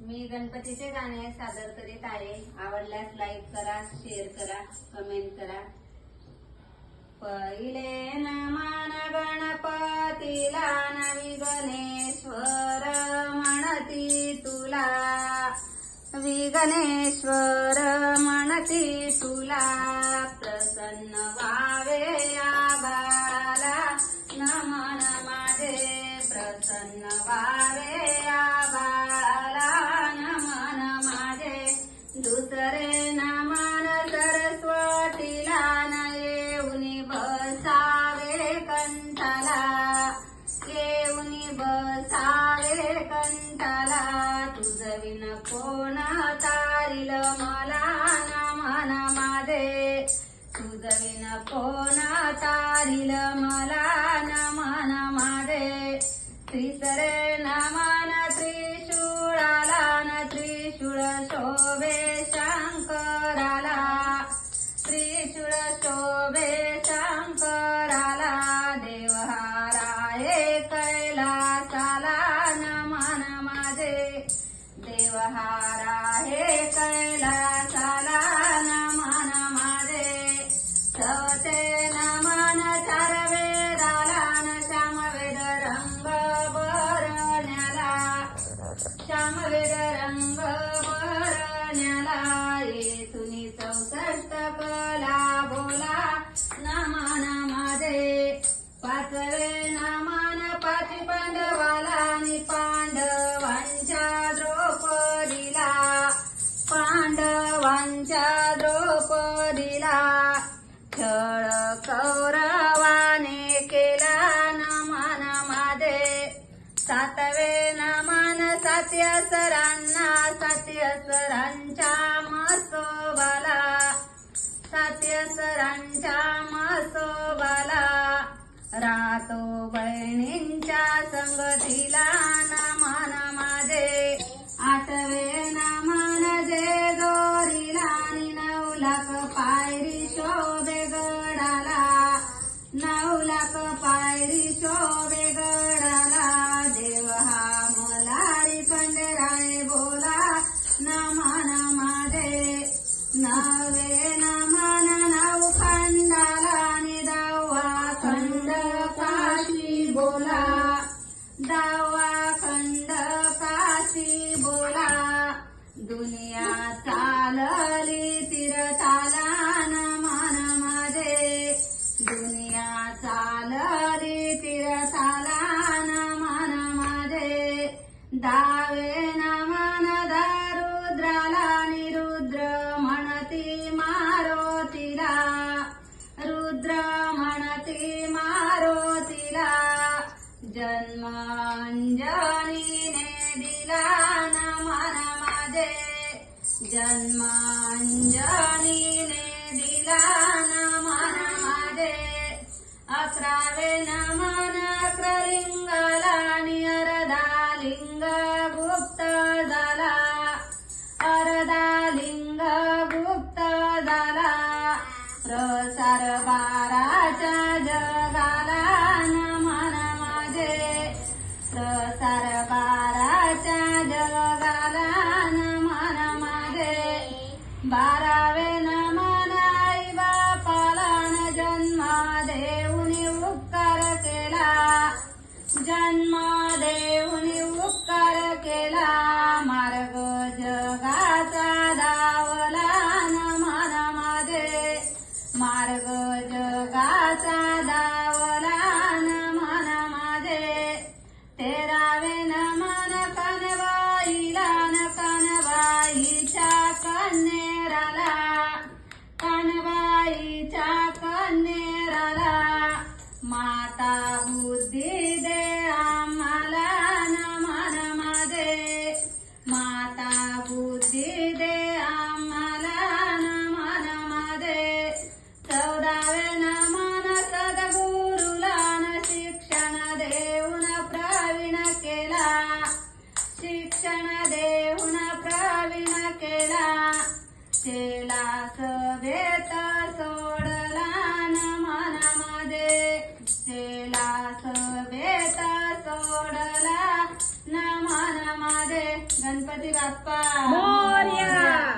मी गणपतीचे गाणे सादर करीत आहे. आवडल्यास लाईक करा शेअर करा कमेंट करा. पहिले मान गणपतीला नवी गणेश्वर म्हणती तुला. विघ्नेश्वर म्हणती तुला. कंठाला. येऊनी बसाळे कंठाला. तुझ विन कोण तारिल मला नमन माझे तुझ विन कोण तारिल मला नमन माझे त्रिसरे नमन त्रिशूळाला न त्रिशूळ शोभे शंकराला. त्रिशूळ शोभे देवहारा हे कैलासाला नमन माझे. सवते नमन चार वेदाला न श्यामवेद रंग बरण्याला श्यामवेद रंग बरण्याला येथुनी चौसष्ट कला बोला नमन माझे. पाचवे नमन पाच पांडवाला पांडवांच्या द्रौपदीला छळ कौरवाने केला नमन मादे. सातवे नमन सरांना सरांच्या मसोबाला सरांच्या नऊ पायरी शोभे गडाला देव हा मलारी खंडेराळे बोला नमा नमा दे. नवे नमन नव खंडाला आणि खंड काशी बोला. दावा खंड काशी बोला. दुनिया चालली તિરાલા નિરુદ્ર મણતે મારો તિરા રુદ્ર મણતે મારો તિરા જન્માંજનીને દિલા નમન મજે જન્માંજનીને દિલા નમન મજે અક્રાવે નમન પ્રલિંગા केला केला सभेत सोडला नमन माझे केला सभेत सोडला नमन माझे गणपती बाप्पा. मोरया.